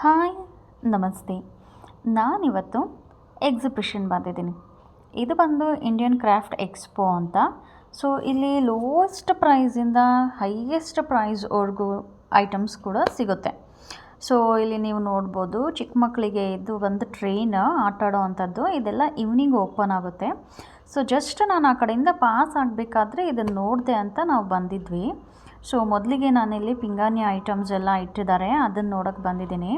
Hi, ನಮಸ್ತೆ. ನಾನಿವತ್ತು exhibition ಬಂದಿದ್ದೀನಿ. ಇದು ಬಂದು ಇಂಡಿಯನ್ ಕ್ರಾಫ್ಟ್ ಎಕ್ಸ್ಪೋ ಅಂತ. ಸೊ ಇಲ್ಲಿ ಲೋವೆಸ್ಟ್ ಪ್ರೈಸಿಂದ ಹೈಯೆಸ್ಟ್ ಪ್ರೈಸ್ವರೆಗೂ ಐಟಮ್ಸ್ ಕೂಡ ಸಿಗುತ್ತೆ. ಸೊ ಇಲ್ಲಿ ನೀವು ನೋಡ್ಬೋದು, ಚಿಕ್ಕ ಮಕ್ಕಳಿಗೆ ಇದು ಒಂದು ಟ್ರೈನ್ ಆಟ ಆಡೋ ಅಂಥದ್ದು ಇದೆಲ್ಲ ಈವ್ನಿಂಗ್ ಓಪನ್ ಆಗುತ್ತೆ. ಸೊ ಜಸ್ಟ್ ನಾನು ಆ ಕಡೆಯಿಂದ ಪಾಸ್ ಆಗಬೇಕಾದ್ರೆ ಇದನ್ನು ನೋಡಿದೆ ಅಂತ ನಾವು ಬಂದಿದ್ವಿ. ಸೊ ಮೊದಲಿಗೆ ನಾನಿಲ್ಲಿ ಪಿಂಗಾಣಿ ಐಟಮ್ಸ್ ಎಲ್ಲ ಇಟ್ಟಿದ್ದಾರೆ. ಅದನ್ನು ನೋಡೋಕ್ಕೆ ಬಂದಿದ್ದೀನಿ.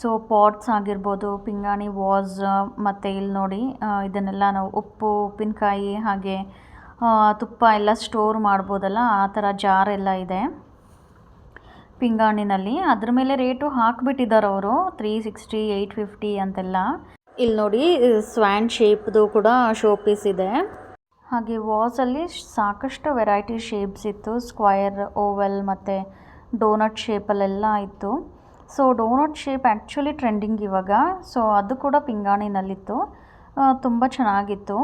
ಸೊ ಪಾಟ್ಸ್ ಆಗಿರ್ಬೋದು, ಪಿಂಗಾಣಿ ವಾಸ್ ಮತ್ತು ಇಲ್ಲಿ ನೋಡಿ ಇದನ್ನೆಲ್ಲ ನಾವು ಉಪ್ಪು, ಉಪ್ಪಿನಕಾಯಿ ಹಾಗೆ ತುಪ್ಪ ಎಲ್ಲ ಸ್ಟೋರ್ ಮಾಡ್ಬೋದಲ್ಲ, ಆ ಥರ ಜಾರ್ ಎಲ್ಲ ಇದೆ ಪಿಂಗಾಣಿನಲ್ಲಿ. ಅದ್ರ ಮೇಲೆ ರೇಟು ಹಾಕಿಬಿಟ್ಟಿದ್ದಾರೆ ಅವರು ತ್ರೀ ಸಿಕ್ಸ್ಟಿ ಏಯ್ಟ್ ಫಿಫ್ಟಿ ಅಂತೆಲ್ಲ. ಇಲ್ಲಿ ನೋಡಿ ಸ್ವ್ಯಾಂಡ್ ಶೇಪ್ದು ಕೂಡ ಶೋ ಪೀಸ್ ಇದೆ. ಹಾಗೆ ವಾಸಲ್ಲಿ ಸಾಕಷ್ಟು ವೆರೈಟಿ ಶೇಪ್ಸ್ ಇತ್ತು. ಸ್ಕ್ವಯರ್ ಓವೆಲ್ ಮತ್ತು ಡೋನಟ್ ಶೇಪಲ್ಲೆಲ್ಲ ಇತ್ತು. So donut shape actually trending ಇವಾಗ. ಸೊ ಅದು ಕೂಡ ಪಿಂಗಾಣಿನಲ್ಲಿತ್ತು. ತುಂಬ ಚೆನ್ನಾಗಿತ್ತು.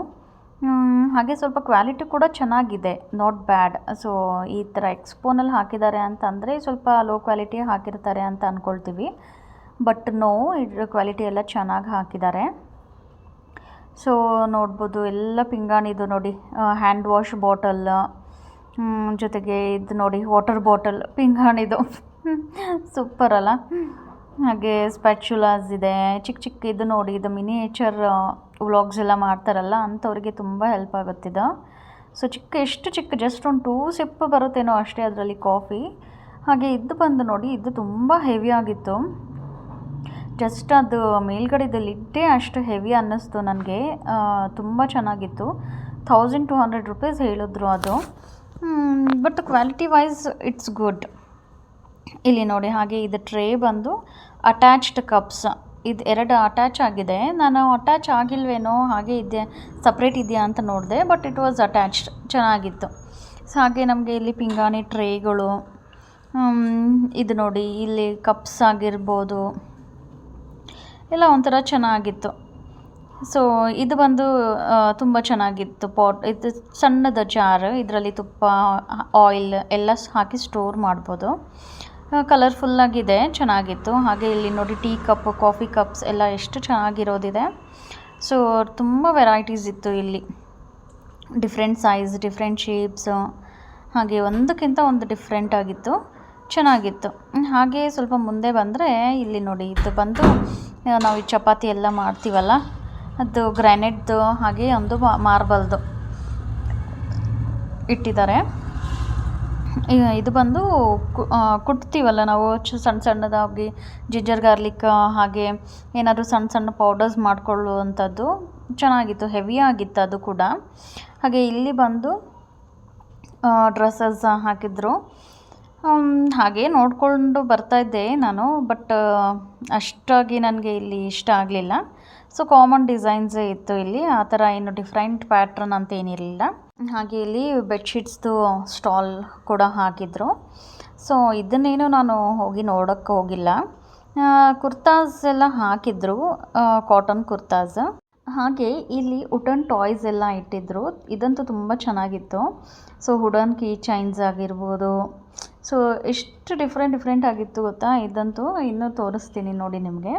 ಹಾಗೆ ಸ್ವಲ್ಪ ಕ್ವಾಲಿಟಿ ಕೂಡ ಚೆನ್ನಾಗಿದೆ. ನಾಟ್ ಬ್ಯಾಡ್ ಸೊ ಈ ಥರ ಎಕ್ಸ್ಪೋನಲ್ಲಿ ಹಾಕಿದ್ದಾರೆ ಅಂತಂದರೆ ಸ್ವಲ್ಪ ಲೋ ಕ್ವಾಲಿಟಿ ಹಾಕಿರ್ತಾರೆ ಅಂತ ಅಂದ್ಕೊಳ್ತೀವಿ ಬಟ್ ನೋ ಇದ್ರ ಕ್ವಾಲಿಟಿ ಎಲ್ಲ ಚೆನ್ನಾಗಿ ಹಾಕಿದ್ದಾರೆ. ಸೊ ನೋಡ್ಬೋದು, ಎಲ್ಲ ಪಿಂಗಾಣಿದು ನೋಡಿ. ಹ್ಯಾಂಡ್ ವಾಶ್ ಬಾಟಲ್ ಜೊತೆಗೆ ಇದು ನೋಡಿ ವಾಟರ್ ಬಾಟಲ್ ಪಿಂಗಾಣಿದು. ಸೂಪರ್ ಅಲ್ಲ? ಹಾಗೆ ಸ್ಪ್ಯಾಚುಲಾಸ್ ಇದೆ, ಚಿಕ್ಕ ಚಿಕ್ಕ ಇದು ನೋಡಿ, ಇದು ಮಿನಿಯೇಚರ್ ವ್ಲಾಗ್ಸ್ ಎಲ್ಲ ಮಾಡ್ತಾರಲ್ಲ, ಅಂಥವ್ರಿಗೆ ತುಂಬ ಹೆಲ್ಪ್ ಆಗುತ್ತಿದೆ ಸೊ ಚಿಕ್ಕ, ಎಷ್ಟು ಚಿಕ್ಕ ಜಸ್ಟ್ ಒಂದು ಟೂ ಸಿಪ್ ಬರುತ್ತೇನೋ ಅಷ್ಟೇ ಅದರಲ್ಲಿ ಕಾಫಿ ಹಾಗೆ ಇದು ಬಂದು ನೋಡಿ, ಇದು ತುಂಬ ಹೆವಿ ಆಗಿತ್ತು. ಜಸ್ಟ್ ಅದು ಮೇಲ್ಗಡೆದು ಅಷ್ಟು ಹೆವಿ ಅನ್ನಿಸ್ತು ನನಗೆ. ತುಂಬ ಚೆನ್ನಾಗಿತ್ತು. ಥೌಸಂಡ್ ಟು ಹಂಡ್ರೆಡ್ ರುಪೀಸ್ ಹೇಳಿದ್ರು ಅದು. But quality wise it's good ಇಲ್ಲಿ ನೋಡಿ, ಹಾಗೆ ಇದು ಟ್ರೇ ಬಂದು ಅಟ್ಯಾಚ್ಡ್ ಕಪ್ಸ್ ಇದು ಎರಡು ಅಟ್ಯಾಚ್ ಆಗಿದೆ. ನಾನು ಅಟ್ಯಾಚ್ ಆಗಿಲ್ವೇನೋ, ಹಾಗೆ ಇದೆ ಸಪ್ರೇಟ್ ಇದೆಯಾ ಅಂತ ನೋಡಿದೆ ಬಟ್ ಇಟ್ ವಾಸ್ ಅಟ್ಯಾಚ್ಡ್ ಚೆನ್ನಾಗಿತ್ತು. ಸೊ ಹಾಗೆ ನಮಗೆ ಇಲ್ಲಿ ಪಿಂಗಾಣಿ ಟ್ರೇಗಳು ಇದು ನೋಡಿ, ಇಲ್ಲಿ ಕಪ್ಸ್ ಆಗಿರ್ಬೋದು. ಎಲ್ಲ ಒಂಥರ ಚೆನ್ನಾಗಿತ್ತು. ಸೊ ಇದು ಬಂದು ತುಂಬ ಚೆನ್ನಾಗಿತ್ತು ಪಾಟ್ ಇದು ಸಣ್ಣದ ಜಾರ್ ಇದರಲ್ಲಿ ತುಪ್ಪ ಆಯಿಲ್ ಎಲ್ಲ ಹಾಕಿ ಸ್ಟೋರ್ ಮಾಡ್ಬೋದು. ಕಲರ್ಫುಲ್ಲಾಗಿದೆ ಚೆನ್ನಾಗಿತ್ತು. ಹಾಗೆ ಇಲ್ಲಿ ನೋಡಿ ಟೀ ಕಪ್ ಕಾಫಿ ಕಪ್ಸ್ ಎಲ್ಲ ಎಷ್ಟು ಚೆನ್ನಾಗಿರೋದಿದೆ. ಸೊ ತುಂಬ ವೆರೈಟೀಸ್ ಇತ್ತು ಇಲ್ಲಿ. ಡಿಫ್ರೆಂಟ್ ಸೈಜ್ ಡಿಫ್ರೆಂಟ್ ಶೇಪ್ಸು ಹಾಗೆ ಒಂದಕ್ಕಿಂತ ಒಂದು ಡಿಫ್ರೆಂಟ್ ಆಗಿತ್ತು. ಚೆನ್ನಾಗಿತ್ತು. ಹಾಗೆ ಸ್ವಲ್ಪ ಮುಂದೆ ಬಂದರೆ ಇಲ್ಲಿ ನೋಡಿ, ಇದು ಬಂದು ನಾವು ಈ ಚಪಾತಿ ಎಲ್ಲ ಮಾಡ್ತೀವಲ್ಲ, ಅದು ಗ್ರ್ಯಾನೈಟ್ದು ಹಾಗೆ ಒಂದು ಮಾರ್ಬಲ್ದು ಇಟ್ಟಿದ್ದಾರೆ. ಇದು ಬಂದು ಕುಟ್ತೀವಲ್ಲ ನಾವು, ಚ ಸಣ್ಣ ಸಣ್ಣದಾಗಿ ಜಿಂಜರ್ ಗಾರ್ಲಿಕ್ ಹಾಗೆ ಏನಾದರೂ ಸಣ್ಣ ಸಣ್ಣ ಪೌಡರ್ಸ್ ಮಾಡಿಕೊಳ್ಳುವಂಥದ್ದು. ಚೆನ್ನಾಗಿತ್ತು, ಹೆವಿ ಆಗಿತ್ತು ಅದು ಕೂಡ. ಹಾಗೆ ಇಲ್ಲಿ ಬಂದು ಡ್ರೆಸ್ಸಸ್ ಹಾಕಿದ್ರು. ಹಾಗೆ ನೋಡಿಕೊಂಡು ಬರ್ತಾಯಿದ್ದೆ ನಾನು ಬಟ್ ಅಷ್ಟಾಗಿ ನನಗೆ ಇಲ್ಲಿ ಇಷ್ಟ ಆಗಲಿಲ್ಲ. ಸೊ ಕಾಮನ್ ಡಿಸೈನ್ಸೇ ಇತ್ತು ಇಲ್ಲಿ, ಆ ಥರ ಏನು ಡಿಫ್ರೆಂಟ್ ಪ್ಯಾಟ್ರನ್ ಅಂತ ಏನಿರಲಿಲ್ಲ. ಹಾಗೆ ಇಲ್ಲಿ ಬೆಡ್ಶೀಟ್ಸ್ದು ಸ್ಟಾಲ್ ಕೂಡ ಹಾಕಿದ್ರು. ಸೊ ಇದನ್ನೇನು ನಾನು ಹೋಗಿ ನೋಡೋಕ್ಕೆ ಹೋಗಿಲ್ಲ. ಕುರ್ತಾಸ್ ಎಲ್ಲ ಹಾಕಿದ್ರು ಕಾಟನ್ ಕುರ್ತಾಸ್. ಹಾಗೆ ಇಲ್ಲಿ ವುಡನ್ ಟಾಯ್ಸ್ ಎಲ್ಲ ಇಟ್ಟಿದ್ರು. ಇದಂತೂ ತುಂಬ ಚೆನ್ನಾಗಿತ್ತು. ಸೊ ವುಡನ್ ಕೀ ಚೈನ್ಸ್ ಆಗಿರ್ಬೋದು ಸೊ ಎಷ್ಟು ಡಿಫ್ರೆಂಟ್ ಡಿಫ್ರೆಂಟ್ ಆಗಿತ್ತು ಗೊತ್ತಾ? ಇದಂತೂ ಇನ್ನೂ ತೋರಿಸ್ತೀನಿ ನೋಡಿ ನಿಮಗೆ.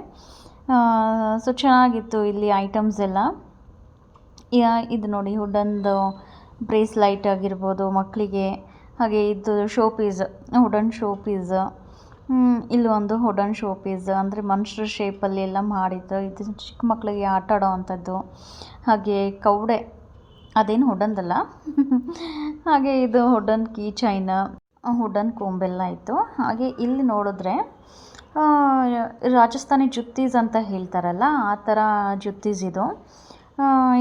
ಸೊ ಚೆನ್ನಾಗಿತ್ತು ಇಲ್ಲಿ ಐಟಮ್ಸ್ ಎಲ್ಲ. ಇದು ನೋಡಿ ಹುಡನ್ದು ಬ್ರೇಸ್ ಲೈಟ್ ಆಗಿರ್ಬೋದು ಮಕ್ಕಳಿಗೆ. ಹಾಗೆ ಇದು show piece wooden show piece ಇಲ್ಲಿ ಒಂದು ವುಡನ್ ಶೋ ಪೀಸ್ ಅಂದರೆ ಮನುಷ್ಯರ ಶೇಪಲ್ಲಿ ಎಲ್ಲ ಮಾಡಿದ್ದು. ಇದು ಚಿಕ್ಕ ಮಕ್ಕಳಿಗೆ ಆಟ ಆಡೋ ಹಾಗೆ ಕೌಡೆ. ಅದೇನು ವುಡನ್ದಲ್ಲ ಹಾಗೆ ಇದು ಹುಡನ್ ಕೀ ಚೈನ್ ವುಡನ್ ಕೊಂಬೆಲ್ಲ ಇತ್ತು. ಹಾಗೆ ಇಲ್ಲಿ ನೋಡಿದ್ರೆ ರಾಜಸ್ಥಾನಿ ಜುತ್ತೀಸ್ ಅಂತ ಹೇಳ್ತಾರಲ್ಲ, ಆ ಥರ ಜುತ್ತೀಸ್ ಇದು.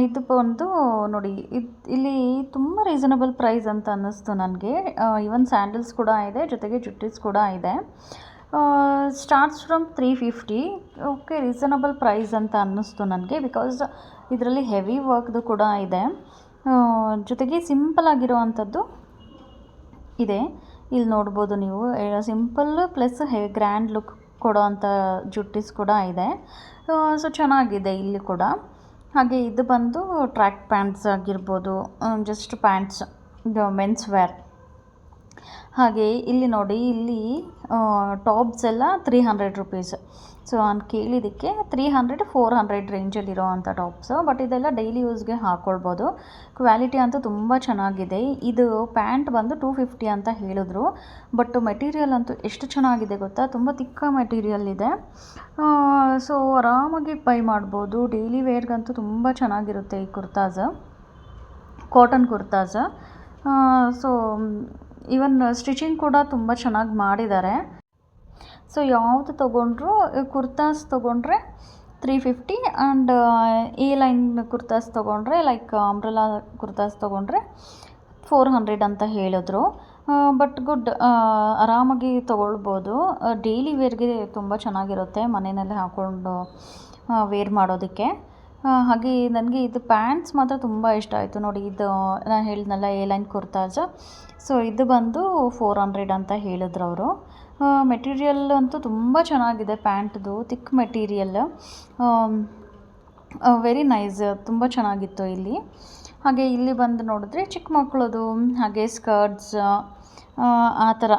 ಇದು ಬಂದು ನೋಡಿ, ಇದು, ಇಲ್ಲಿ ತುಂಬ ರೀಸನಬಲ್ ಪ್ರೈಸ್ ಅಂತ ಅನ್ನಿಸ್ತು ನನಗೆ. ಈವನ್ ಸ್ಯಾಂಡಲ್ಸ್ ಕೂಡ ಇದೆ, ಜೊತೆಗೆ ಜುಟ್ಟೀಸ್ ಕೂಡ ಇದೆ. Starts from three fifty okay reasonable price ಅಂತ ಅನ್ನಿಸ್ತು ನನಗೆ ಬಿಕಾಸ್ ಇದರಲ್ಲಿ ಹೆವಿ ವರ್ಕ್ದು ಕೂಡ ಇದೆ. ಜೊತೆಗೆ ಸಿಂಪಲ್ ಆಗಿರೋ ಅಂಥದ್ದು ಇದೆ. ಇಲ್ಲಿ ನೋಡ್ಬೋದು ನೀವು ಸಿಂಪಲ್ ಪ್ಲಸ್ ಹೆ ಗ್ರ್ಯಾಂಡ್ ಲುಕ್ ಕೊಡೋ ಅಂಥ ಜುಟ್ಟೀಸ್ ಕೂಡ ಇದೆ. ಸೊ ಚೆನ್ನಾಗಿದೆ ಇಲ್ಲಿ ಕೂಡ. ಹಾಗೆ ಇದು ಬಂದು ಟ್ರ್ಯಾಕ್ ಪ್ಯಾಂಟ್ಸ್ ಆಗಿರ್ಬೋದು ಜಸ್ಟ್ ಪ್ಯಾಂಟ್ಸ್ ಮೆನ್ಸ್ ವೇರ್ ಹಾಗೆ ಇಲ್ಲಿ ನೋಡಿ, ಇಲ್ಲಿ ಟಾಪ್ಸ್ ಎಲ್ಲ ತ್ರೀ ಹಂಡ್ರೆಡ್ ರುಪೀಸ್ ಸೊ ನಾನು ಕೇಳಿದ್ದಕ್ಕೆ ತ್ರೀ ಹಂಡ್ರೆಡ್ ಫೋರ್ ಹಂಡ್ರೆಡ್ ರೇಂಜಲ್ಲಿರೋ ಅಂಥ ಟಾಪ್ಸು ಬಟ್ ಇದೆಲ್ಲ ಡೈಲಿ ಯೂಸ್ಗೆ ಹಾಕ್ಕೊಳ್ಬೋದು ಕ್ವಾಲಿಟಿ ಅಂತೂ ತುಂಬ ಚೆನ್ನಾಗಿದೆ. ಇದು ಪ್ಯಾಂಟ್ ಬಂದು ಟೂ ಫಿಫ್ಟಿ ಅಂತ ಹೇಳಿದ್ರು. ಬಟ್ ಮೆಟೀರಿಯಲ್ ಅಂತೂ ಎಷ್ಟು ಚೆನ್ನಾಗಿದೆ ಗೊತ್ತಾ? ತುಂಬ ತಿಕ್ಕ ಮೆಟೀರಿಯಲ್ ಇದೆ. ಸೊ ಆರಾಮಾಗಿ ಬೈ ಮಾಡ್ಬೋದು. ಡೈಲಿ ವೇರ್ಗಂತೂ ತುಂಬ ಚೆನ್ನಾಗಿರುತ್ತೆ ಈ kurtas cotton kurtas so even stitching ಕೂಡ ತುಂಬ ಚೆನ್ನಾಗಿ ಮಾಡಿದ್ದಾರೆ. ಸೊ ಯಾವುದು ತೊಗೊಂಡ್ರು ಕುರ್ತಾಸ್ ತೊಗೊಂಡ್ರೆ three fifty and A line kurtas ತೊಗೊಂಡ್ರೆ ಲೈಕ್ ಅಂಬ್ರೆಲಾ ಕುರ್ತಾಸ್ ತೊಗೊಂಡ್ರೆ ಫೋರ್ ಹಂಡ್ರೆಡ್ ಅಂತ ಹೇಳಿದ್ರು. ಬಟ್ ಗುಡ್ ಆರಾಮಾಗಿ ತೊಗೊಳ್ಬೋದು. ಡೈಲಿ ವೇರ್ಗೆ ತುಂಬ ಚೆನ್ನಾಗಿರುತ್ತೆ ಮನೆಯಲ್ಲಿ ಹಾಕ್ಕೊಂಡು ವೇರ್ ಮಾಡೋದಕ್ಕೆ. ಹಾಗೆ ನನಗೆ ಇದು ಪ್ಯಾಂಟ್ಸ್ ಮಾತ್ರ ತುಂಬ ಇಷ್ಟ ಆಯಿತು. ನೋಡಿ, ಇದು ನಾನು ಹೇಳಿದ್ನಲ್ಲ ಎ ಲೈನ್ ಕುರ್ತಾಜ ಸೊ ಇದು ಬಂದು ಫೋರ್ ಹಂಡ್ರೆಡ್ ಅಂತ ಹೇಳಿದ್ರು ಅವರು. ಮೆಟೀರಿಯಲ್ ಅಂತೂ ತುಂಬ ಚೆನ್ನಾಗಿದೆ ಪ್ಯಾಂಟ್ದು ತಿಕ್ ಮೆಟೀರಿಯಲ್ ವೆರಿ ನೈಸ್ ತುಂಬ ಚೆನ್ನಾಗಿತ್ತು ಇಲ್ಲಿ. ಹಾಗೆ ಇಲ್ಲಿ ಬಂದು ನೋಡಿದ್ರೆ ಚಿಕ್ಕ ಮಕ್ಕಳದು ಹಾಗೆ ಸ್ಕರ್ಟ್ಸ್ ಆ ಥರ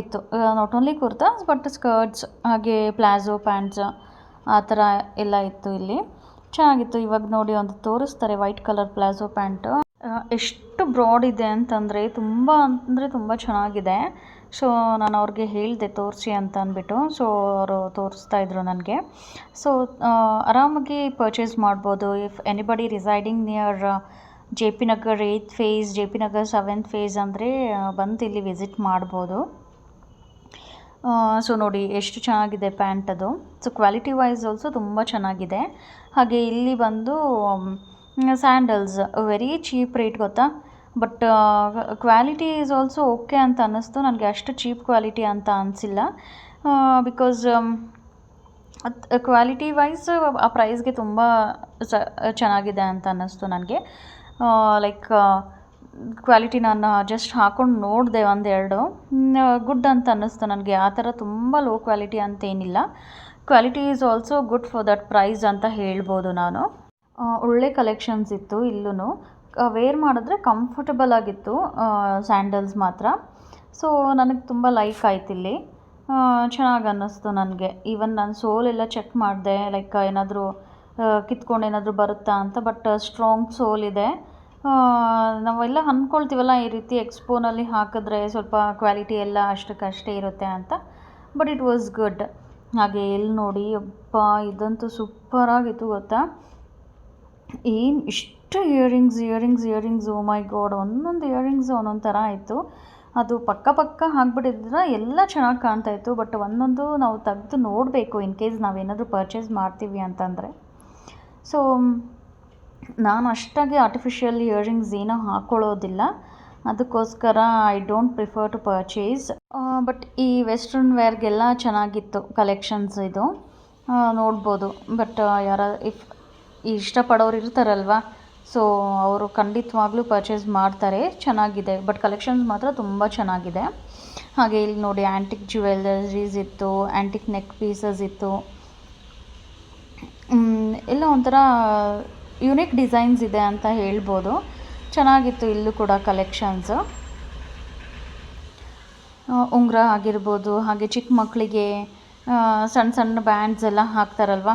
ಇತ್ತು. Not only kurtas but skirts ಹಾಗೆ ಪ್ಲಾಜೋ ಪ್ಯಾಂಟ್ಸ್ ಆ ಥರ ಎಲ್ಲ ಇತ್ತು ಇಲ್ಲಿ. ಚೆನ್ನಾಗಿತ್ತು. ಇವಾಗ ನೋಡಿ ಒಂದು ತೋರಿಸ್ತಾರೆ ವೈಟ್ ಕಲರ್ ಪ್ಲಾಜೋ ಪ್ಯಾಂಟು. ಎಷ್ಟು ಬ್ರಾಡ್ ಇದೆ ಅಂತಂದರೆ ತುಂಬ ಅಂದರೆ ತುಂಬ ಚೆನ್ನಾಗಿದೆ. ಸೊ ನಾನು ಅವ್ರಿಗೆ ಹೇಳಿದೆ ತೋರಿಸಿ ಅಂತ ಅಂದ್ಬಿಟ್ಟು. ಸೊ ಅವರು ತೋರಿಸ್ತಾ ಇದ್ರು ನನಗೆ. ಸೊ ಆರಾಮಾಗಿ ಪರ್ಚೇಸ್ ಮಾಡ್ಬೋದು. If anybody residing near J P Nagar eighth phase J P Nagar seventh phase ಅಂದರೆ ಬಂದು ಇಲ್ಲಿ ವಿಸಿಟ್ ಮಾಡ್ಬೋದು. ಸೊ ನೋಡಿ, ಎಷ್ಟು ಚೆನ್ನಾಗಿದೆ ಪ್ಯಾಂಟ್ ಅದು. ಸೊ ಕ್ವಾಲಿಟಿ ವೈಸ್ ಆಲ್ಸೋ ತುಂಬ ಚೆನ್ನಾಗಿದೆ. ಹಾಗೆ ಇಲ್ಲಿ ಬಂದು ಸ್ಯಾಂಡಲ್ಸ್ ವೆರಿ ಚೀಪ್ ರೇಟ್ ಗೊತ್ತಾ? But quality is also okay ಅಂತ ಅನ್ನಿಸ್ತು. ನನಗೆ ಅಷ್ಟು ಚೀಪ್ ಕ್ವಾಲಿಟಿ ಅಂತ ಅನಿಸಿಲ್ಲ. ಬಿಕಾಸ್ ಕ್ವಾಲಿಟಿ ವೈಸ್ ಆ ಪ್ರೈಸ್ಗೆ ತುಂಬ ಚೆನ್ನಾಗಿದೆ ಅಂತ ಅನ್ನಿಸ್ತು ನನಗೆ. ಲೈಕ್ ಕ್ವಾಲಿಟಿ ನಾನು ಜಸ್ಟ್ ಹಾಕ್ಕೊಂಡು ನೋಡಿದೆ ಒಂದೆರಡು. ಗುಡ್ ಅಂತ ಅನ್ನಿಸ್ತು ನನಗೆ. ಆ ಥರ ತುಂಬ ಲೋ ಕ್ವಾಲಿಟಿ ಅಂತೇನಿಲ್ಲ. Quality is also good for that price ಅಂತ ಹೇಳ್ಬೋದು ನಾನು. ಒಳ್ಳೆ ಕಲೆಕ್ಷನ್ಸ್ ಇತ್ತು ಇಲ್ಲೂ ವೇರ್ ಮಾಡಿದ್ರೆ ಕಂಫರ್ಟಬಲ್ ಆಗಿತ್ತು ಸ್ಯಾಂಡಲ್ಸ್ ಮಾತ್ರ. ಸೊ ನನಗೆ ತುಂಬ ಲೈಕ್ ಆಯ್ತು ಇಲ್ಲಿ. ಚೆನ್ನಾಗಿ ಅನ್ನಿಸ್ತು ನನಗೆ. ಈವನ್ ನಾನು ಸೋಲೆಲ್ಲ ಚೆಕ್ ಮಾಡಿದೆ ಲೈಕ್ ಏನಾದರೂ ಕಿತ್ಕೊಂಡು ಏನಾದರೂ ಬರುತ್ತಾ ಅಂತ ಬಟ್ ಸ್ಟ್ರಾಂಗ್ ಸೋಲ್ ಇದೆ. ನಾವೆಲ್ಲ ಅಂದ್ಕೊಳ್ತೀವಲ್ಲ ಈ ರೀತಿ ಎಕ್ಸ್ಪೋನಲ್ಲಿ ಹಾಕಿದ್ರೆ ಸ್ವಲ್ಪ ಕ್ವಾಲಿಟಿ ಎಲ್ಲ ಅಷ್ಟಕ್ಕಷ್ಟೇ ಇರುತ್ತೆ ಅಂತ. ಬಟ್ ಇಟ್ ವಾಸ್ ಗುಡ್ ಹಾಗೆ ಎಲ್ಲಿ ನೋಡಿ ಅಪ್ಪ ಇದಂತೂ ಸೂಪರಾಗಿತ್ತು ಗೊತ್ತಾ? ಏನು ಇಷ್ಟು earrings earrings earrings oh my god ಒಂದೊಂದು ಇಯರಿಂಗ್ಸ್ ಒಂದೊಂದು ಥರ ಆಯಿತು. ಅದು ಪಕ್ಕ ಪಕ್ಕ ಹಾಕ್ಬಿಟ್ಟಿದ್ರೆ ಎಲ್ಲ ಚೆನ್ನಾಗಿ ಕಾಣ್ತಾ ಇತ್ತು. ಬಟ್ ಒಂದೊಂದು ನಾವು ತೆಗೆದು ನೋಡಬೇಕು ಇನ್ ಕೇಸ್ ನಾವೇನಾದರೂ ಪರ್ಚೇಸ್ ಮಾಡ್ತೀವಿ ಅಂತಂದರೆ. ಸೊ ನಾನು ಅಷ್ಟಾಗಿ ಆರ್ಟಿಫಿಷಿಯಲ್ ಇಯರಿಂಗ್ಸ್ ಏನೂ ಹಾಕ್ಕೊಳ್ಳೋದಿಲ್ಲ ಅದಕ್ಕೋಸ್ಕರ I don't prefer to purchase but ಈ ವೆಸ್ಟ್ರನ್ ವೇರ್ಗೆಲ್ಲ ಚೆನ್ನಾಗಿತ್ತು ಕಲೆಕ್ಷನ್ಸ್ ಇದು. ನೋಡ್ಬೋದು. ಬಟ್ ಯಾರ ಇಫ್ ಇಷ್ಟಪಡೋರು ಇರ್ತಾರಲ್ವ ಸೊ ಅವರು ಖಂಡಿತವಾಗ್ಲೂ ಪರ್ಚೇಸ್ ಮಾಡ್ತಾರೆ. ಚೆನ್ನಾಗಿದೆ. ಬಟ್ ಕಲೆಕ್ಷನ್ಸ್ ಮಾತ್ರ ತುಂಬ ಚೆನ್ನಾಗಿದೆ. ಹಾಗೆ ಇಲ್ಲಿ ನೋಡಿ ಆ್ಯಂಟಿಕ್ ಜ್ಯುವೆಲ್ಲರೀಸ್ ಇತ್ತು ಆ್ಯಂಟಿಕ್ ನೆಕ್ ಪೀಸಸ್ ಇತ್ತು. ಎಲ್ಲ ಒಂಥರ ಯುನಿಕ್ ಡಿಸೈನ್ಸ್ ಇದೆ ಅಂತ ಹೇಳ್ಬೋದು. ಚೆನ್ನಾಗಿತ್ತು ಇಲ್ಲೂ ಕೂಡ ಕಲೆಕ್ಷನ್ಸು ಉಂಗುರ ಆಗಿರ್ಬೋದು, ಹಾಗೆ ಚಿಕ್ಕ ಮಕ್ಕಳಿಗೆ ಸಣ್ಣ ಸಣ್ಣ ಬ್ಯಾಂಡ್ಸ್ ಎಲ್ಲ ಹಾಕ್ತಾರಲ್ವ?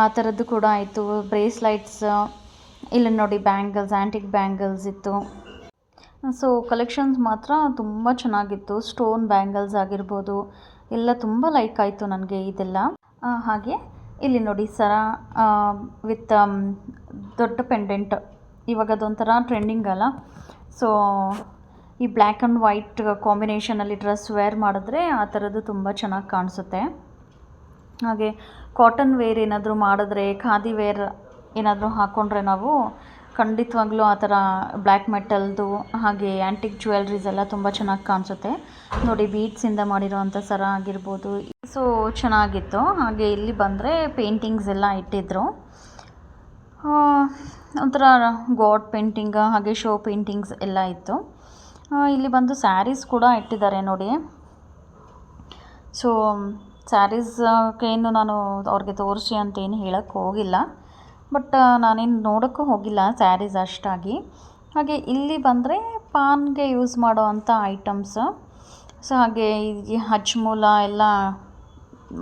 ಆ ಥರದ್ದು ಕೂಡ ಆಯಿತು. ಬ್ರೇಸ್ಲೈಟ್ಸ್, ಇಲ್ಲಿ ನೋಡಿ ಬ್ಯಾಂಗಲ್ಸ್ ಆ್ಯಂಟಿಕ್ ಬ್ಯಾಂಗಲ್ಸ್ ಇತ್ತು. ಸೊ ಕಲೆಕ್ಷನ್ಸ್ ಮಾತ್ರ ತುಂಬ ಚೆನ್ನಾಗಿತ್ತು. ಸ್ಟೋನ್ ಬ್ಯಾಂಗಲ್ಸ್ ಆಗಿರ್ಬೋದು, ಎಲ್ಲ ತುಂಬ ಲೈಕ್ ಆಯಿತು ನನಗೆ ಇದೆಲ್ಲ. ಹಾಗೆ ಇಲ್ಲಿ ನೋಡಿ ಸರ ವಿತ್ ದೊಡ್ಡ ಪೆಂಡೆಂಟ್ ಇವಾಗ ಅದೊಂಥರ ಟ್ರೆಂಡಿಂಗ್ ಅಲ್ಲ. ಸೊ ಈ ಬ್ಲ್ಯಾಕ್ ಆ್ಯಂಡ್ ವೈಟ್ ಕಾಂಬಿನೇಷನಲ್ಲಿ ಡ್ರೆಸ್ ವೇರ್ ಮಾಡಿದ್ರೆ ಆ ಥರದ್ದು ತುಂಬ ಚೆನ್ನಾಗಿ ಕಾಣಿಸುತ್ತೆ. ಹಾಗೆ ಕಾಟನ್ ವೇರ್ ಏನಾದರೂ ಮಾಡಿದ್ರೆ, ಖಾದಿ ವೇರ್ ಏನಾದರೂ ಹಾಕ್ಕೊಂಡ್ರೆ ನಾವು ಖಂಡಿತವಾಗ್ಲೂ ಆ ಥರ ಬ್ಲ್ಯಾಕ್ ಮೆಟಲ್ದು ಹಾಗೆ ಆ್ಯಂಟಿಕ್ ಜ್ಯುವೆಲ್ರೀಸ್ ಎಲ್ಲ ತುಂಬ ಚೆನ್ನಾಗಿ ಕಾಣಿಸುತ್ತೆ. ನೋಡಿ ಬೀಟ್ಸಿಂದ ಮಾಡಿರೋವಂಥ ಸರ ಆಗಿರ್ಬೋದು. ಸೊ ಚೆನ್ನಾಗಿತ್ತು. ಹಾಗೆ ಇಲ್ಲಿ ಬಂದರೆ ಪೇಂಟಿಂಗ್ಸ್ ಎಲ್ಲ ಇಟ್ಟಿದ್ದರು ಒಂಥರ ಗಾಡ್ ಪೇಂಟಿಂಗ್, ಹಾಗೆ ಶೋ ಪೇಂಟಿಂಗ್ಸ್ ಎಲ್ಲ ಇತ್ತು. ಇಲ್ಲಿ ಬಂದು ಸ್ಯಾರೀಸ್ ಕೂಡ ಇಟ್ಟಿದ್ದಾರೆ ನೋಡಿ. ಸೊ ಸ್ಯಾರೀಸ್ಗೇನು ನಾನು ಅವ್ರಿಗೆ ತೋರಿಸಿ ಅಂತ ಏನು ಹೇಳೋಕ್ಕೆ ಹೋಗಿಲ್ಲ. ಬಟ್ ನಾನೇನು ನೋಡೋಕ್ಕೂ ಹೋಗಿಲ್ಲ ಸ್ಯಾರೀಸ್ ಅಷ್ಟಾಗಿ. ಹಾಗೆ ಇಲ್ಲಿ ಬಂದರೆ ಪಾನ್ಗೆ ಯೂಸ್ ಮಾಡೋ ಅಂಥ ಐಟಮ್ಸ್. ಸೊ, ಹಾಗೆ ಈ ಹಚ್ಮೂಲ ಎಲ್ಲ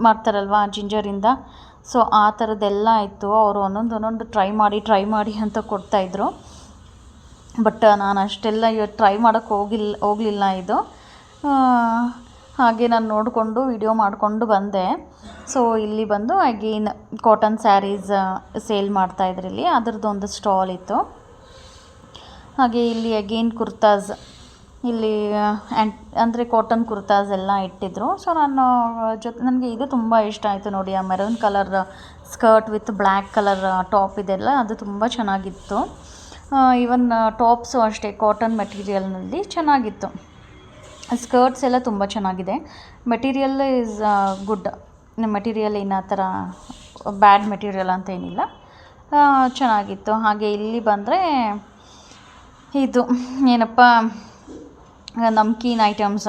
ಮಾಡ್ತಾರಲ್ವ ಜಿಂಜರಿಂದ. ಸೊ, ಆ ಥರದ್ದೆಲ್ಲ ಇತ್ತು ಅವರು ಒಂದೊಂದು ಒಂದೊಂದು ಟ್ರೈ ಮಾಡಿ ಟ್ರೈ ಮಾಡಿ ಅಂತ ಕೊಡ್ತಾಯಿದ್ರು ಬಟ್ ನಾನು ಅಷ್ಟೆಲ್ಲ ಇವತ್ತು ಟ್ರೈ ಮಾಡೋಕ್ಕೆ ಹೋಗಿಲ್, ಹೋಗಲಿಲ್ಲ ಇದು. ಹಾಗೆ ನಾನು ನೋಡಿಕೊಂಡು ವಿಡಿಯೋ ಮಾಡಿಕೊಂಡು ಬಂದೆ. ಸೊ ಇಲ್ಲಿ ಬಂದು ಅಗೇನ್ ಕಾಟನ್ ಸ್ಯಾರೀಸ್ ಸೇಲ್ ಮಾಡ್ತಾಯಿದ್ರು ಇಲ್ಲಿ. ಅದ್ರದ್ದು ಸ್ಟಾಲ್ ಇತ್ತು. ಹಾಗೆ ಇಲ್ಲಿ ಅಗೇನ್ ಕುರ್ತಾಸ್ ಇಲ್ಲಿ ಆ್ಯಂಡ್ ಅಂದರೆ ಕಾಟನ್ ಕುರ್ತಾಸ್ ಎಲ್ಲ ಇಟ್ಟಿದ್ದರು ಸೊ ನಾನು ಜೊತೆ, ನನಗೆ ಇದು ತುಂಬ ಇಷ್ಟ ಆಯಿತು ನೋಡಿ, ಆ maroon colour skirt with black colour top ಇದೆಲ್ಲ, ಅದು ತುಂಬ ಚೆನ್ನಾಗಿತ್ತು. ಈವನ್ ಟಾಪ್ಸು ಅಷ್ಟೇ ಕಾಟನ್ ಮೆಟೀರಿಯಲ್ನಲ್ಲಿ ಚೆನ್ನಾಗಿತ್ತು. ಸ್ಕರ್ಟ್ಸ್ ಎಲ್ಲ ತುಂಬ ಚೆನ್ನಾಗಿದೆ. ಮೆಟೀರಿಯಲ್ ಈಸ್ ಗುಡ್ ಮೆಟೀರಿಯಲ್ ಏನು ಆ ಥರ ಬ್ಯಾಡ್ ಮೆಟೀರಿಯಲ್ ಅಂತ ಏನಿಲ್ಲ. ಚೆನ್ನಾಗಿತ್ತು. ಹಾಗೆ ಇಲ್ಲಿ ಬಂದರೆ, ಇದು, ಏನಪ್ಪ ನಮ್ಕೀನ್ ಐಟಮ್ಸ್.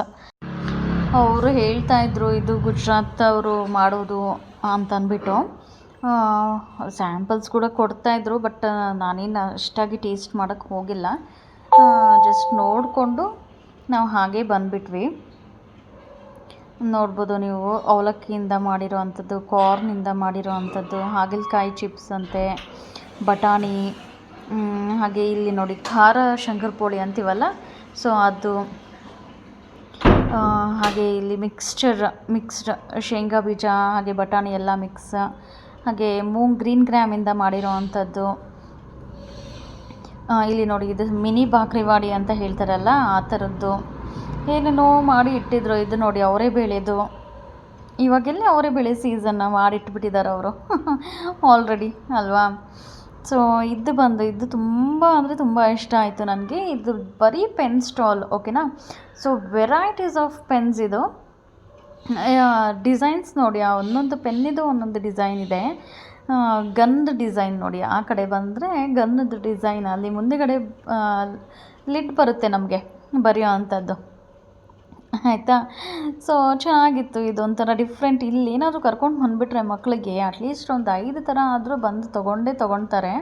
ಅವರು ಹೇಳ್ತಾ ಇದ್ರು, ಇದು ಗುಜರಾತ್ ಅವರು ಮಾಡೋದು ಅಂತನ್ಬಿಟ್ಟು. ಸ್ಯಾಂಪಲ್ಸ್ ಕೂಡ ಕೊಡ್ತಾ ಇದ್ರು, ಬಟ್ ನಾನೇನು ಅಷ್ಟಾಗಿ ಟೇಸ್ಟ್ ಮಾಡೋಕ್ಕೆ ಹೋಗಿಲ್ಲ. ಜಸ್ಟ್ ನೋಡಿಕೊಂಡು ನಾವು ಹಾಗೆ ಬಂದುಬಿಟ್ವಿ. ನೋಡ್ಬೋದು ನೀವು, ಅವಲಕ್ಕಿಯಿಂದ ಮಾಡಿರೋ ಅಂಥದ್ದು ಕಾರ್ನಿಂದ ಮಾಡಿರೋ ಅಂಥದ್ದು, ಹಾಗಲಕಾಯಿ ಚಿಪ್ಸ್ ಅಂತೆ, ಬಟಾಣಿ ಹಾಗೆ ಇಲ್ಲಿ ನೋಡಿ ಖಾರ ಶಂಕರಪೋಳಿ ಅಂತೀವಲ್ಲ, ಸೊ ಅದು ಹಾಗೆ ಇಲ್ಲಿ ಮಿಕ್ಸ್ಚರ್ ಮಿಕ್ಸ್ಡ್ ಶೇಂಗಾ ಬೀಜ, ಹಾಗೆ ಬಟಾಣಿ ಎಲ್ಲ ಮಿಕ್ಸ್ ಹಾಗೆ ಮೂಂಗ್ ಗ್ರೀನ್ ಗ್ರಾಮಿಂದ ಮಾಡಿರೋ ಅಂಥದ್ದು ಇಲ್ಲಿ ನೋಡಿ, ಇದು ಮಿನಿ ಬಾಕ್ರಿವಾಡಿ ಅಂತ ಹೇಳ್ತಾರಲ್ಲ, ಆ ಥರದ್ದು. ಏನೇನೋ ಮಾಡಿ ಇಟ್ಟಿದ್ರು, ಇದು ನೋಡಿ, ಅವರೇ ಬೆಳೆದು. ಇವಾಗೆಲ್ಲ ಅವರೇ ಬೆಳೆ ಸೀಸನ್ನ ಮಾಡಿಟ್ಬಿಟ್ಟಿದ್ದಾರೆ ಅವರು. ಆಲ್ರೆಡಿ ಅಲ್ವಾ? ಸೊ ಇದು ಬಂದು, ಇದು ತುಂಬ ಅಂದರೆ ತುಂಬ ಇಷ್ಟ ಆಯಿತು ನನಗೆ. ಇದು ಬರೀ ಪೆನ್ ಸ್ಟಾಲ್ ಓಕೆನಾ ಸೊ ವೆರೈಟೀಸ್ ಆಫ್ ಪೆನ್ಸ್ ಇದು. ಡಿಸೈನ್ಸ್ ನೋಡಿ, ಆ ಒಂದೊಂದು ಪೆನ್ನಿದು ಒಂದೊಂದು ಡಿಸೈನ್ ಇದೆ. ಗಂಧ ಡಿಸೈನ್ ನೋಡಿ, ಆ ಕಡೆ ಬಂದರೆ ಗನ್ನದ ಡಿಸೈನ್ ಅಲ್ಲಿ ಮುಂದೆಗಡೆ ಲಿಡ್ ಬರುತ್ತೆ ನಮಗೆ, ಬರೆಯೋ ಅಂಥದ್ದು. ಆಯಿತಾ? ಸೊ ಚೆನ್ನಾಗಿತ್ತು. ಇದೊಂಥರ ಡಿಫ್ರೆಂಟ್ ಇಲ್ಲಿ ಏನಾದರೂ ಕರ್ಕೊಂಡು ಬಂದುಬಿಟ್ರೆ ಮಕ್ಕಳಿಗೆ ಅಟ್ಲೀಸ್ಟ್ ಒಂದು ಐದು ಥರ ಆದರೂ ಬಂದು ತೊಗೊಂಡೇ ತೊಗೊಳ್ತಾರೆ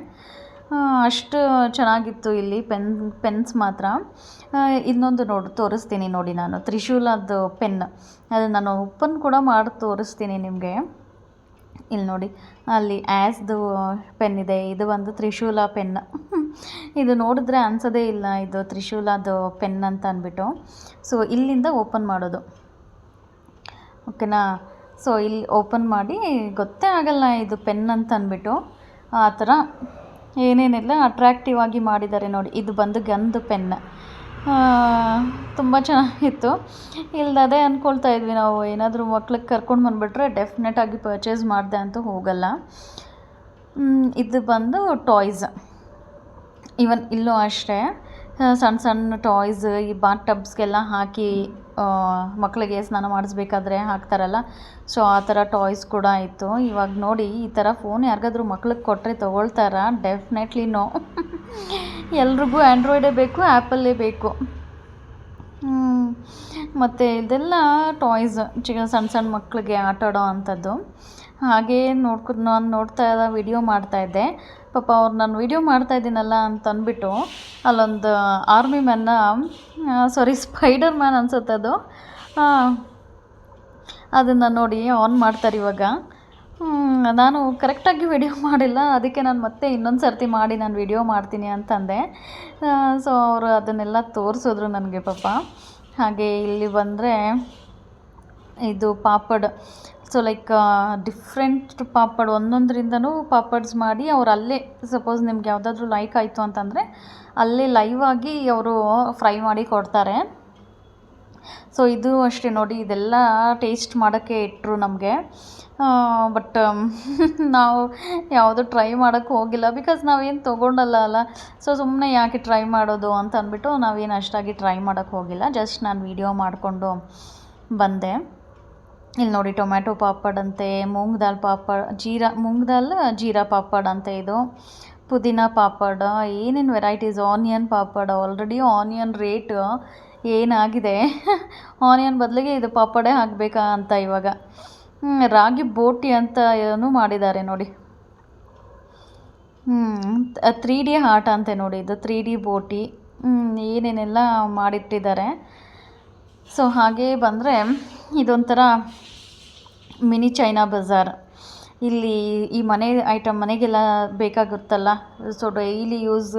ಅಷ್ಟು ಚೆನ್ನಾಗಿತ್ತು ಇಲ್ಲಿ ಪೆನ್, ಪೆನ್ಸ್ ಮಾತ್ರ. ಇನ್ನೊಂದು ನೋಡಿ, ತೋರಿಸ್ತೀನಿ ನೋಡಿ ನಾನು. ತ್ರಿಶೂಲದ್ದು ಪೆನ್. ಅದು ನಾನು ಓಪನ್ ಕೂಡ ಮಾಡಿ ತೋರಿಸ್ತೀನಿ ನಿಮಗೆ. ಇಲ್ಲಿ ನೋಡಿ. ಅಲ್ಲಿ ಆ್ಯಸ್ದು ಪೆನ್ ಇದೆ. ಇದು ಒಂದು ತ್ರಿಶೂಲ ಪೆನ್ ಇದು ನೋಡಿದ್ರೆ ಅನ್ಸೋದೇ ಇಲ್ಲ ಇದು ತ್ರಿಶೂಲದು ಪೆನ್ ಅಂತ ಅಂದ್ಬಿಟ್ಟು. ಸೊ ಇಲ್ಲಿಂದ ಓಪನ್ ಮಾಡೋದು. ಓಕೆನಾ ಸೊ ಇಲ್ಲಿ ಓಪನ್ ಮಾಡಿ ಗೊತ್ತೇ ಆಗಲ್ಲ ಇದು ಪೆನ್ ಅಂತ ಅಂದ್ಬಿಟ್ಟು. ಆ ಥರ ಏನೇನೆಲ್ಲ ಅಟ್ರ್ಯಾಕ್ಟಿವ್ ಆಗಿ ಮಾಡಿದ್ದಾರೆ ನೋಡಿ. ಇದು ಬಂದು ಗಂದು ಪೆನ್ ತುಂಬ ಚೆನ್ನಾಗಿತ್ತು. ಇಲ್ದದೇ ಅಂದ್ಕೊಳ್ತಾ ಇದ್ವಿ ನಾವು, ಏನಾದರೂ ಮಕ್ಳಿಗೆ ಕರ್ಕೊಂಡು ಬಂದುಬಿಟ್ರೆ ಡೆಫಿನೆಟಾಗಿ ಪರ್ಚೇಸ್ ಮಾಡಿದೆ ಅಂತೂ ಹೋಗಲ್ಲ. ಇದು ಬಂದು ಟಾಯ್ಸ್ ಈವನ್ ಇಲ್ಲೂ ಅಷ್ಟೇ. ಸಣ್ಣ ಸಣ್ಣ ಟಾಯ್ಸ್ ಈ ಬಾತ್ ಟಬ್ಸ್ಗೆಲ್ಲ ಹಾಕಿ ಮಕ್ಕಳಿಗೆ ಸ್ನಾನ ಮಾಡಿಸ್ಬೇಕಾದ್ರೆ ಹಾಕ್ತಾರಲ್ಲ. ಸೊ ಆ ಥರ ಟಾಯ್ಸ್ ಕೂಡ ಇತ್ತು ಇವಾಗ ನೋಡಿ ಈ ಥರ ಫೋನ್ ಯಾರಿಗಾದ್ರೂ ಮಕ್ಳಿಗೆ ಕೊಟ್ಟರೆ ತೊಗೊಳ್ತಾರಾ? ಡೆಫಿನೆಟ್ಲಿ ನೋ ಎಲ್ರಿಗೂ ಆ್ಯಂಡ್ರಾಯ್ಡೇ ಬೇಕು ಆ್ಯಪಲ್ಲೇ ಬೇಕು. ಮತ್ತು ಇದೆಲ್ಲ ಟಾಯ್ಸ್ ಚಿಕ್ಕ ಸಣ್ಣ ಸಣ್ಣ ಮಕ್ಕಳಿಗೆ ಆಟ ಆಡೋ ಅಂಥದ್ದು. ಹಾಗೇ ನೋಡ್ಕೊ, ನಾನು ನೋಡ್ತಾ ವಿಡಿಯೋ ಮಾಡ್ತಾಯಿದ್ದೆ ಪಾಪ ಅವ್ರು ನಾನು ವಿಡಿಯೋ ಮಾಡ್ತಾ ಇದ್ದೀನಲ್ಲ ಅಂತ ಅಂದ್ಬಿಟ್ಟು ಅಲ್ಲೊಂದು ಆರ್ಮಿ ಮ್ಯಾನ್ನ ಸಾರಿ ಸ್ಪೈಡರ್ ಮ್ಯಾನ್ ಅನ್ಸುತ್ತೆ ಅದು ಅದನ್ನು ನೋಡಿ ಆನ್ ಮಾಡ್ತಾರೆ ಇವಾಗ. ನಾನು ಕರೆಕ್ಟಾಗಿ ವಿಡಿಯೋ ಮಾಡಿಲ್ಲ. ಅದಕ್ಕೆ ನಾನು ಮತ್ತೆ ಇನ್ನೊಂದು ಸರ್ತಿ ಮಾಡಿ ನಾನು ವಿಡಿಯೋ ಮಾಡ್ತೀನಿ ಅಂತಂದೆ. ಸೊ ಅವರು ಅದನ್ನೆಲ್ಲ ತೋರಿಸಿದ್ರು ನನಗೆ ಪಾಪ. ಹಾಗೆ ಇಲ್ಲಿ ಬಂದರೆ ಇದು papad. So like different papad, ಒಂದೊಂದರಿಂದನೂ papads ಮಾಡಿ ಅವರು ಅಲ್ಲೇ ಸಪೋಸ್ ನಿಮ್ಗೆ ಯಾವುದಾದ್ರೂ ಲೈಕ್ ಆಯಿತು ಅಂತಂದರೆ, ಅಲ್ಲೇ ಲೈವ್ ಆಗಿ ಅವರು ಫ್ರೈ ಮಾಡಿ ಕೊಡ್ತಾರೆ. ಸೊ ಇದು ಅಷ್ಟೇ ನೋಡಿ, ಇದೆಲ್ಲ ಟೇಸ್ಟ್ ಮಾಡೋಕ್ಕೆ ಇಟ್ಟರು ನಮಗೆ. ಬಟ್ ನಾವು ಯಾವುದು ಟ್ರೈ ಮಾಡೋಕ್ಕೆ ಹೋಗಿಲ್ಲ. ಬಿಕಾಸ್ ನಾವೇನು ತೊಗೊಂಡಲ್ಲ ಅಲ್ಲ. ಸೊ ಸುಮ್ಮನೆ ಯಾಕೆ ಟ್ರೈ ಮಾಡೋದು ಅಂತ ಅಂದ್ಬಿಟ್ಟು ನಾವೇನು ಅಷ್ಟಾಗಿ ಟ್ರೈ ಮಾಡೋಕ್ಕೆ ಹೋಗಿಲ್ಲ. ಜಸ್ಟ್ ನಾನು ವಿಡಿಯೋ ಮಾಡಿಕೊಂಡು ಬಂದೆ. ಇಲ್ಲಿ ನೋಡಿ, ಟೊಮ್ಯಾಟೊ ಪಾಪಡ್ ಅಂತೆ, ಮೂಂಗ್ ದಾಲ್ ಪಾಪಡ್, ಜೀರಾ, ಮೂಂಗ್ ದಾಲ್, ಜೀರಾ ಪಾಪಡ್ ಅಂತ ಇದು. ಪುದೀನ ಪಾಪಡ್, ಏನೇನು varieties onion papad already onion rate ಏನಾಗಿದೆ? ಆನಿಯನ್ ಬದಲಿಗೆ ಇದು ಪಾಪಡೆ ಹಾಕಬೇಕಾ ಅಂತ ಇವಾಗ. ರಾಗಿ ಬೋಟಿ ಅಂತ ಏನು ಮಾಡಿದ್ದಾರೆ ನೋಡಿ. ತ್ರೀ ಡಿ ಆಟ ಅಂತೆ ನೋಡಿ ಇದು ತ್ರೀ ಡಿ ಬೋಟಿ ಏನೇನೆಲ್ಲ ಮಾಡಿಟ್ಟಿದ್ದಾರೆ. ಸೊ, ಹಾಗೆ ಬಂದರೆ ಇದೊಂಥರ ಮಿನಿ ಚೈನಾ ಬಜಾರ್. ಇಲ್ಲಿ ಈ ಮನೆ ಐಟಮ್ ಮನೆಗೆಲ್ಲ ಬೇಕಾಗುತ್ತಲ್ಲ? ಸೊ ಡೈಲಿ ಯೂಸ್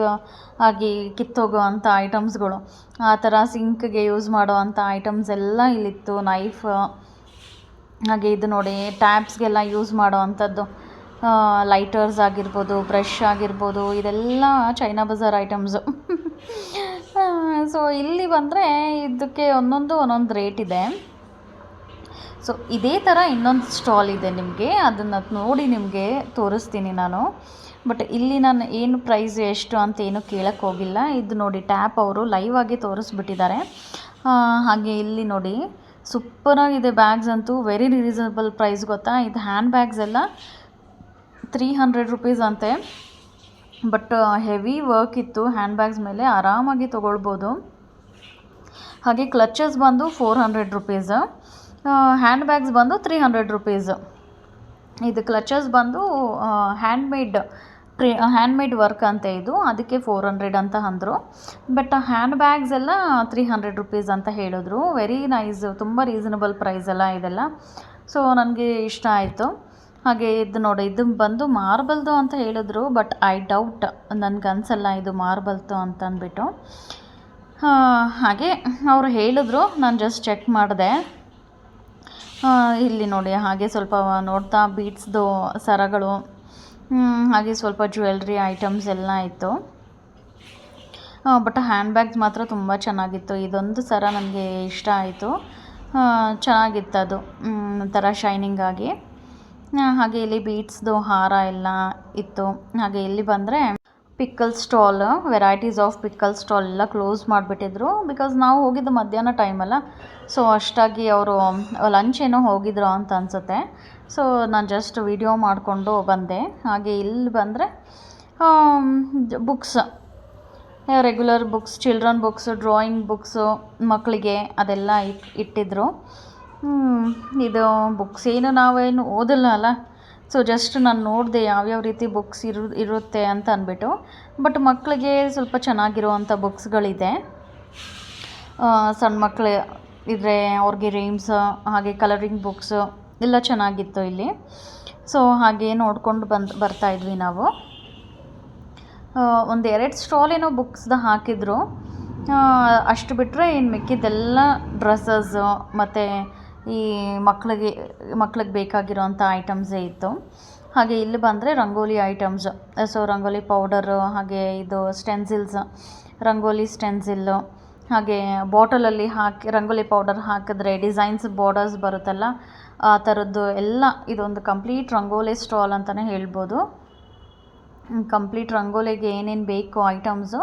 ಆಗಿ ಕಿತ್ತೋಗೋ ಅಂಥ ಐಟಮ್ಸ್ಗಳು ಆ ಥರ ಸಿಂಕ್ಗೆ ಯೂಸ್ ಮಾಡೋ ಅಂಥ ಐಟಮ್ಸ್ ಎಲ್ಲ ಇಲ್ಲಿತ್ತು. ನೈಫ್ ಹಾಗೆ ಇದು ನೋಡಿ ಟ್ಯಾಪ್ಸ್ಗೆಲ್ಲ ಯೂಸ್ ಮಾಡೋ ಅಂಥದ್ದು. ಲೈಟರ್ಸ್ ಆಗಿರ್ಬೋದು ಬ್ರಷ್ ಆಗಿರ್ಬೋದು, ಇದೆಲ್ಲ ಚೈನಾ ಬಜಾರ್ ಐಟಮ್ಸು ಸೊ ಇಲ್ಲಿ ಬಂದರೆ ಇದಕ್ಕೆ ಒಂದೊಂದು ಒಂದೊಂದು ರೇಟ್ ಇದೆ. ಸೊ ಇದೇ ಥರ ಇನ್ನೊಂದು ಸ್ಟಾಲ್ ಇದೆ ನಿಮಗೆ. ಅದನ್ನು ನೋಡಿ ನಿಮಗೆ ತೋರಿಸ್ತೀನಿ ನಾನು. ಬಟ್ ಇಲ್ಲಿ ನಾನು ಏನು ಪ್ರೈಸ್ ಎಷ್ಟು ಅಂತ ಏನು ಕೇಳಕ್ಕೆ ಹೋಗಿಲ್ಲ. ಇದು ನೋಡಿ ಟ್ಯಾಪ್ ಅವರು ಲೈವ್ ಆಗಿ ತೋರಿಸ್ಬಿಟ್ಟಿದ್ದಾರೆ. ಹಾಗೆ ಇಲ್ಲಿ ನೋಡಿ. ಸೂಪರಾಗಿದೆ ಬ್ಯಾಗ್ಸ್ ಅಂತೂ. ವೆರಿ ರೀಸನಬಲ್ ಪ್ರೈಸ್ ಗೊತ್ತಾ? ಇದು ಹ್ಯಾಂಡ್ ಬ್ಯಾಗ್ಸ್ ಎಲ್ಲ ತ್ರೀ ಹಂಡ್ರೆಡ್ ರುಪೀಸ್ ಅಂತೆ. ಬಟ್ ಹೆವಿ ವರ್ಕ್ ಇತ್ತು. ಹ್ಯಾಂಡ್ ಬ್ಯಾಗ್ಸ್ ಮೇಲೆ ಆರಾಮಾಗಿ ತೊಗೊಳ್ಬೋದು. ಹಾಗೆ ಕ್ಲಚಸ್ ಬಂದು four hundred rupees hand bags ಬಂದು ತ್ರೀ ಹಂಡ್ರೆಡ್ ರುಪೀಸ್ ಇದು ಕ್ಲಚಸ್ ಬಂದು handmade pre hand made work ಅಂತ ಇದು. ಅದಕ್ಕೆ ಫೋರ್ ಹಂಡ್ರೆಡ್ ಅಂತ ಅಂದರು. ಬಟ್ ಹ್ಯಾಂಡ್ ಬ್ಯಾಗ್ಸ್ ಎಲ್ಲ ತ್ರೀ ಹಂಡ್ರೆಡ್ ರುಪೀಸ್ ಅಂತ ಹೇಳಿದ್ರು. ವೆರಿ ನೈಸ್ ತುಂಬ ರೀಸನಬಲ್ ಪ್ರೈಸ್ ಎಲ್ಲ ಇದೆಲ್ಲ. ಸೊ ನನಗೆ ಇಷ್ಟ ಆಯಿತು. ಹಾಗೆ ಇದು ನೋಡಿ, ಇದು ಬಂದು ಮಾರ್ಬಲ್ದು ಅಂತ ಹೇಳಿದ್ರು ಬಟ್ ಐ ಡೌಟ್ ನನಗೆ ಅನ್ಸಲ್ಲ ಇದು ಮಾರ್ಬಲ್ದು ಅಂತ ಅಂದ್ಬಿಟ್ಟು. ಹಾಗೆ ಅವರು ಹೇಳಿದ್ರು, ನಾನು ಜಸ್ಟ್ ಚೆಕ್ ಮಾಡಿದೆ. ಇಲ್ಲಿ ನೋಡಿ, ಹಾಗೆ ಸ್ವಲ್ಪ ನೋಡ್ತಾ ಬೀಟ್ಸ್ದು ಸರಗಳು ಹಾಗೆ ಸ್ವಲ್ಪ ಜ್ಯುವೆಲ್ರಿ ಐಟಮ್ಸ್ ಎಲ್ಲ ಇತ್ತು. ಬಟ್ ಹ್ಯಾಂಡ್ ಬ್ಯಾಗ್ಸ್ ಮಾತ್ರ ತುಂಬ ಚೆನ್ನಾಗಿತ್ತು. ಇದೊಂದು ಸರ ನನಗೆ ಇಷ್ಟ ಆಯಿತು. ಚೆನ್ನಾಗಿತ್ತು ಅದು ಒಂಥರ ಶೈನಿಂಗ್ ಆಗಿ. ಹಾಗೆ ಇಲ್ಲಿ ಬೀಟ್ಸ್ದು ಹಾರ ಎಲ್ಲ ಇತ್ತು. ಹಾಗೆ ಇಲ್ಲಿ ಬಂದರೆ pickle stall varieties of pickle stall ಎಲ್ಲ ಕ್ಲೋಸ್ ಮಾಡಿಬಿಟ್ಟಿದ್ರು. ಬಿಕಾಸ್ ನಾವು ಹೋಗಿದ್ದು ಮಧ್ಯಾಹ್ನ ಟೈಮಲ್ಲ ಸೊ ಅಷ್ಟಾಗಿ ಅವರು ಲಂಚ್ ಏನೋ ಹೋಗಿದ್ರು ಅಂತ ಅನಿಸುತ್ತೆ. ಸೊ ನಾನು ಜಸ್ಟ್ ವಿಡಿಯೋ ಮಾಡಿಕೊಂಡು ಬಂದೆ. ಹಾಗೆ ಇಲ್ಲಿ ಬಂದರೆ books regular books children books drawing books ಮಕ್ಕಳಿಗೆ ಅದೆಲ್ಲ ಇಟ್, ಇಟ್ಟಿದ್ರು. ಇದು ಬುಕ್ಸ್ ಏನು ನಾವೇನು ಓದಲ್ಲ ಅಲ್ಲ. ಸೊ ಜಸ್ಟ್ ನಾನು ನೋಡಿದೆ ಯಾವ್ಯಾವ ರೀತಿ ಬುಕ್ಸ್ ಇರು, ಇರುತ್ತೆ ಅಂತ ಅಂದ್ಬಿಟ್ಟು ಬಟ್ ಮಕ್ಕಳಿಗೆ ಸ್ವಲ್ಪ ಚೆನ್ನಾಗಿರುವಂಥ ಬುಕ್ಸ್ಗಳಿದೆ ಸಣ್ಣ ಮಕ್ಕಳು ಇದ್ರೆ ಅವ್ರಿಗೆ ರೇಮ್ಸ್ ಹಾಗೆ ಕಲರಿಂಗ್ ಬುಕ್ಸ್ ಎಲ್ಲ ಚೆನ್ನಾಗಿತ್ತು ಇಲ್ಲಿ. ಸೊ ಹಾಗೆ ನೋಡ್ಕೊಂಡು ಬಂದು ಬರ್ತಾಯಿದ್ವಿ ನಾವು. ಒಂದು ಎರಡು ಸ್ಟಾಲ್ ಏನೋ ಬುಕ್ಸ್ದು ಹಾಕಿದ್ರು. ಅಷ್ಟು ಬಿಟ್ಟರೆ ಇನ್ನು ಮಿಕ್ಕಿದ್ದೆಲ್ಲ ಡ್ರೆಸ್ಸಸ್ಸು ಮತ್ತು ಈ ಮಕ್ಕಳಿಗೆ ಮಕ್ಳಿಗೆ ಬೇಕಾಗಿರೋಂಥ ಐಟಮ್ಸೇ ಇತ್ತು. ಹಾಗೆ ಇಲ್ಲಿ ಬಂದರೆ rangoli items so rangoli powder ಹಾಗೆ ಇದು ಸ್ಟೆನ್ಸಿಲ್ಸ್ ರಂಗೋಲಿ ಸ್ಟೆನ್ಸಿಲ್ಲು ಹಾಗೆ ಬಾಟಲಲ್ಲಿ ಹಾಕಿ, ರಂಗೋಲಿ ಪೌಡರ್ ಹಾಕಿದ್ರೆ ಡಿಸೈನ್ಸ್ ಬಾರ್ಡರ್ಸ್ ಬರುತ್ತಲ್ಲ, ಆ ಥರದ್ದು ಎಲ್ಲ ಇದೊಂದು ಕಂಪ್ಲೀಟ್ ರಂಗೋಲಿ ಸ್ಟಾಲ್ ಅಂತಲೇ ಹೇಳ್ಬೋದು. ಕಂಪ್ಲೀಟ್ ರಂಗೋಲಿಗೆ ಏನೇನು ಬೇಕು ಐಟಮ್ಸು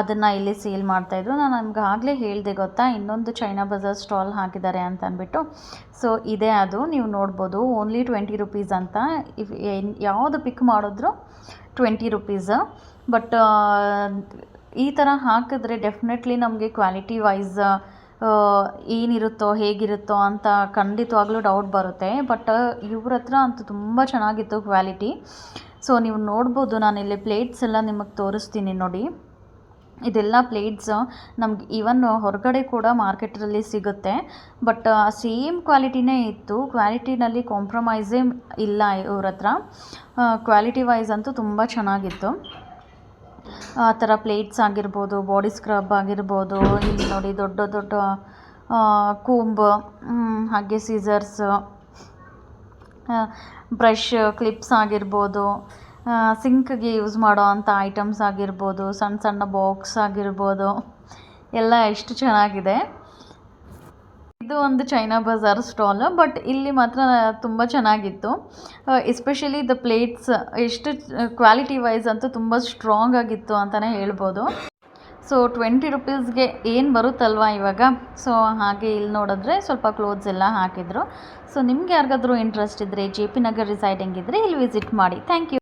ಅದನ್ನು ಇಲ್ಲಿ ಸೇಲ್ ಮಾಡ್ತಾಯಿದ್ರು ನಾನು ನಮ್ಗೆ ಆಗಲೇ ಹೇಳಿದೆ ಗೊತ್ತಾ, ಇನ್ನೊಂದು ಚೈನಾ ಬಜಾರ್ ಸ್ಟಾಲ್ ಹಾಕಿದ್ದಾರೆ ಅಂತ ಅಂದ್ಬಿಟ್ಟು. ಸೊ ಇದೇ ಅದು. ನೀವು ನೋಡ್ಬೋದು ಓನ್ಲಿ ಟ್ವೆಂಟಿ ರುಪೀಸ್ ಅಂತ. ಇಫ್ ಯಾವುದು ಪಿಕ್ ಮಾಡಿದ್ರು ಟ್ವೆಂಟಿ ರುಪೀಸ್ ಬಟ್ ಈ ಥರ ಹಾಕಿದ್ರೆ ಡೆಫಿನೆಟ್ಲಿ ನಮಗೆ ಕ್ವಾಲಿಟಿ ವೈಸ್ ಏನಿರುತ್ತೋ, ಹೇಗಿರುತ್ತೋ ಅಂತ ಖಂಡಿತವಾಗ್ಲೂ ಡೌಟ್ ಬರುತ್ತೆ. ಬಟ್ ಇವ್ರ ಹತ್ರ ಅಂತೂ ತುಂಬ ಚೆನ್ನಾಗಿತ್ತು ಕ್ವಾಲಿಟಿ ಸೊ ನೀವು ನೋಡ್ಬೋದು ನಾನಿಲ್ಲಿ ಪ್ಲೇಟ್ಸ್ ಎಲ್ಲ ನಿಮಗೆ ತೋರಿಸ್ತೀನಿ ನೋಡಿ. ಇದೆಲ್ಲ ಪ್ಲೇಟ್ಸ್ ನಮ್ಗೆ ಈವನ್ ಹೊರಗಡೆ ಕೂಡ ಮಾರ್ಕೆಟಲ್ಲಿ ಸಿಗುತ್ತೆ. ಬಟ್ ಸೇಮ್ ಕ್ವಾಲಿಟಿನೇ ಇತ್ತು. ಕ್ವಾಲಿಟಿನಲ್ಲಿ ಕಾಂಪ್ರಮೈಸೇ ಇಲ್ಲ ಇವ್ರ ಹತ್ರ. ಕ್ವಾಲಿಟಿ ವೈಸ್ ಅಂತೂ ತುಂಬ ಚೆನ್ನಾಗಿತ್ತು. ಆ ಥರ ಪ್ಲೇಟ್ಸ್ ಆಗಿರ್ಬೋದು ಬಾಡಿ ಸ್ಕ್ರಬ್ ಆಗಿರ್ಬೋದು, ಇಲ್ಲಿ ನೋಡಿ ದೊಡ್ಡ ದೊಡ್ಡ ಕೂಂಬ್ ಹಾಗೆ ಸೀಸರ್ಸ್ ಬ್ರಷ್ ಕ್ಲಿಪ್ಸ್ ಆಗಿರ್ಬೋದು. ಸಿಂಕ್ಗೆ ಯೂಸ್ ಮಾಡೋ ಅಂಥ ಐಟಮ್ಸ್ ಆಗಿರ್ಬೋದು, ಸಣ್ಣ ಸಣ್ಣ ಬಾಕ್ಸ್ ಆಗಿರ್ಬೋದು, ಎಲ್ಲ ಎಷ್ಟು ಚೆನ್ನಾಗಿದೆ. ಇದು ಒಂದು ಚೈನಾ ಬಜಾರ್ ಸ್ಟಾಲ್ ಬಟ್ ಇಲ್ಲಿ ಮಾತ್ರ ತುಂಬ ಚೆನ್ನಾಗಿತ್ತು. ಎಸ್ಪೆಷಲಿ ದ ಪ್ಲೇಟ್ಸ್ ಎಷ್ಟು ಕ್ವಾಲಿಟಿ ವೈಸ್ ಅಂತೂ ತುಂಬ ಸ್ಟ್ರಾಂಗ್ ಆಗಿತ್ತು ಅಂತಲೇ ಹೇಳ್ಬೋದು. ಸೊ ಟ್ವೆಂಟಿ ರುಪೀಸ್ಗೆ ಏನು ಬರುತ್ತಲ್ವ ಇವಾಗ? ಸೊ ಹಾಗೆ ಇಲ್ಲಿ ನೋಡಿದ್ರೆ ಸ್ವಲ್ಪ ಕ್ಲೋತ್ಸ್ ಎಲ್ಲ ಹಾಕಿದ್ರು. ಸೊ ನಿಮ್ಗೆ ಯಾರಿಗಾದ್ರೂ ಇಂಟ್ರೆಸ್ಟ್ ಇದ್ದರೆ ಜೆ ಪಿ ನಗರ್ ರಿಸೈಡಿಂಗ್ ಇದ್ದರೆ ಇಲ್ಲಿ ವಿಸಿಟ್ ಮಾಡಿ. Thank you